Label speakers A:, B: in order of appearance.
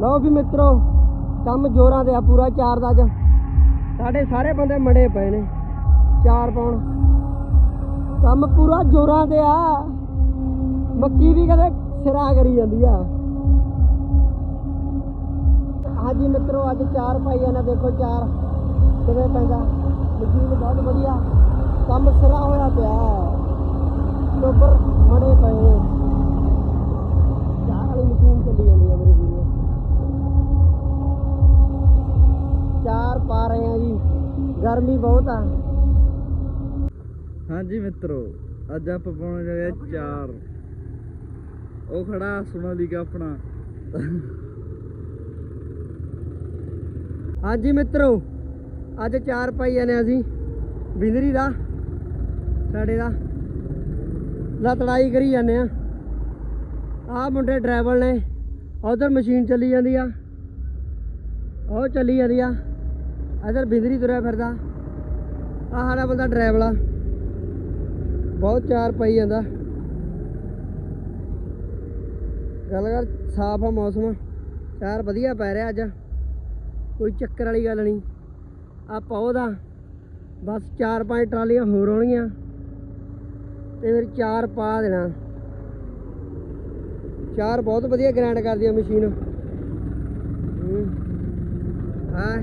A: ਲਓ ਵੀ ਮਿੱਤਰੋ, ਕੰਮ ਜੋਰਾਂ ਤੇ ਆ ਪੂਰਾ ਚਾਰ ਦਾ ਅੱਜ। ਸਾਡੇ ਸਾਰੇ ਬੰਦੇ ਮੜੇ ਪਏ ਨੇ, ਚਾਰ ਪਾਉਣ। ਕੰਮ ਪੂਰਾ ਜੋਰਾਂ ਤੇ ਆ। ਮੱਕੀ ਵੀ ਕਦੇ ਸਿਰਾ ਕਰੀ ਜਾਂਦੀ ਆ। ਹਾਂਜੀ ਮਿੱਤਰੋ, ਅੱਜ ਚਾਰ ਪਾਈ ਆ ਦੇਖੋ ਚਾਰ ਕਿਵੇਂ ਪੈਂਦਾ। ਮਸ਼ੀਨ ਬਹੁਤ ਵਧੀਆ। ਕੰਮ ਸਿਰਾ ਹੋਇਆ ਪਿਆ। ਗਰਮੀ ਬਹੁਤ ਆ।
B: ਹਾਂਜੀ ਮਿੱਤਰੋ, ਅੱਜ ਆਪਾਂ ਪਾਉਣ ਜਾ ਰਹੇ ਚਾਰ। ਉਹ ਖੜਾ ਸੋਨਾਲੀਕਾ ਆਪਣਾ।
A: ਹਾਂਜੀ ਮਿੱਤਰੋ, ਅੱਜ ਚਾਰ ਪਾਈ ਜਾਂਦੇ ਅਸੀਂ। ਬਿੰਦਰੀ ਦਾ, ਸਾਡੇ ਦਾ। ਲਤੜਾਈ ਕਰੀ ਜਾਂਦੇ ਆ। ਆਹ ਮੁੰਡੇ ਡਰਾਈਵਰ ਨੇ, ਉਧਰ ਮਸ਼ੀਨ ਚੱਲੀ ਜਾਂਦੀ ਆ। ਉਹ ਚੱਲੀ ਜਾਂਦੀ ਆ। ਇਧਰ ਬਿੰਦਰੀ ਤੁਰਿਆ ਫਿਰਦਾ। ਆਹ ਸਾਡਾ ਬੰਦਾ ਡਰਾਈਵਰ ਆ। ਬਹੁਤ ਚਾਰ ਪਈ ਜਾਂਦਾ। ਗੱਲ ਕਰ, ਸਾਫ਼ ਆ ਮੌਸਮ। ਚਾਰ ਵਧੀਆ ਪੈ ਰਿਹਾ ਅੱਜ। ਕੋਈ ਚੱਕਰ ਵਾਲੀ ਗੱਲ ਨਹੀਂ। ਆਪਾਂ ਉਹਦਾ ਬਸ ਚਾਰ ਪੰਜ ਟਰਾਲੀਆਂ ਹੋਰ ਆਉਣਗੀਆਂ। ਤੇ ਫਿਰ ਚਾਰ ਪਾ ਦੇਣਾ। ਚਾਰ ਬਹੁਤ ਵਧੀਆ ਗ੍ਰਾਈਂਡ ਕਰਦੀ ਆ ਮਸ਼ੀਨ। ਹਾਂ।